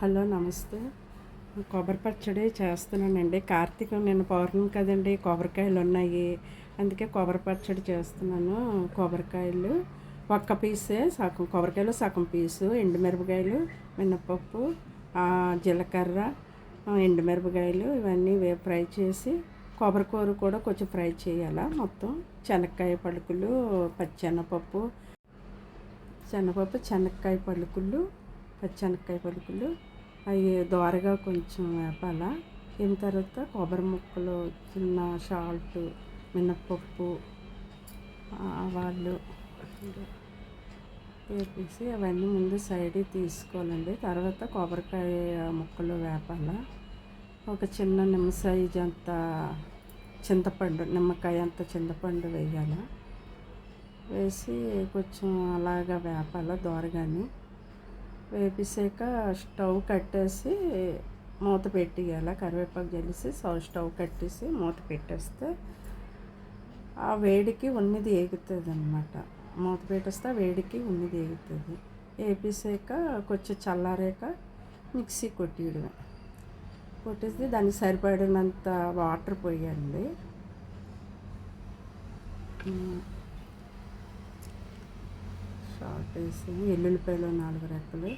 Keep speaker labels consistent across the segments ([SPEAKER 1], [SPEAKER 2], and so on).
[SPEAKER 1] Hello నమస్తే. కొబ్బరి పచ్చడి చేస్తున్నానండి. కార్తీకం నిన్న పౌర్ణమి కదండి కొబ్బరికాయలు ఉన్నాయి. అందుకే కొబ్బరి పచ్చడి చేస్తున్నాను. కొబ్బరికాయలు ఒక్క పీసే సగం కొబ్బరికాయలు సగం పీసు ఎండుమిరపకాయలు మినపప్పు జీలకర్ర ఎండుమిరపకాయలు ఇవన్నీ ఫ్రై చేసి కొబ్బరి కూర కూడా కొంచెం ఫ్రై చేయాలా? మొత్తం శనక్కాయ పలుకులు పచ్చెనపప్పు శనగపప్పు శనక్కాయ పలుకులు పచ్చెనక్కాయ పలుకులు. అవి దోరగా కొంచెం వేపాల. అయిన తర్వాత కొబ్బరి ముక్కలు చిన్న సాల్ట్ మినప్పప్పు ఆవాలు వేపేసి అవన్నీ ముందు సైడ్ తీసుకోవాలండి. తర్వాత కొబ్బరికాయ ముక్కలు వేపాల. ఒక చిన్న నిమ్మ సైజ్ అంత చింతపండు నిమ్మకాయ అంత చింతపండు వేయాలి. వేసి కొంచెం అలాగా వేపాల దోరగాని. వేపిసాక స్టవ్ కట్టేసి మూత పెట్టియాల. కరివేపాకు జల్లిసి స్టవ్ స్టవ్ కట్టేసి మూత పెట్టేస్తే ఆ వేడికి ఉన్నది ఏగుతుంది అనమాట మూత పెట్టేస్తే ఆ వేడికి ఉన్నది ఏగుతుంది. వేపేసాక కొంచెం చల్లారాక మిక్సీ కొట్టిడు కొట్టేసి దానికి సరిపడినంత వాటర్ పోయండి సాల్ట్ వేసి ఎల్లుల్లిపాయలు నాలుగు రెక్కలు.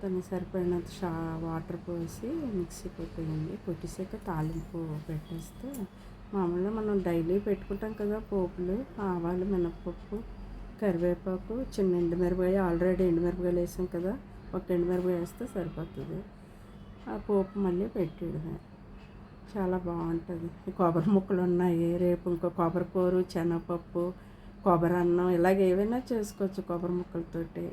[SPEAKER 1] దాన్ని సరిపడినంత షా వాటర్ పోసి మిక్సీ కొట్టేయండి. కొట్టేసాక తాలింపు పెట్టేస్తే మామూలుగా మనం డైలీ పెట్టుకుంటాం కదా పోపులు ఆవాలు మినప్పప్పు కరివేపాకు చిన్న ఎండుమిరపకాయ ఆల్రెడీ ఎండుమిరపకాయలు వేసాం కదా ఒక ఎండుమిరపకాయ వేస్తే సరిపోతుంది. ఆ పోపు మళ్ళీ పెట్టేయడమే. చాలా బాగుంటుంది. కొబ్బరి ముక్కలు ఉన్నాయి రేపు ఇంకో కొబ్బరి కూర శనగపప్పు కొబ్బరి అన్నం ఇలాగ ఏవైనా చేసుకోవచ్చు కొబ్బరి ముక్కలతోటి.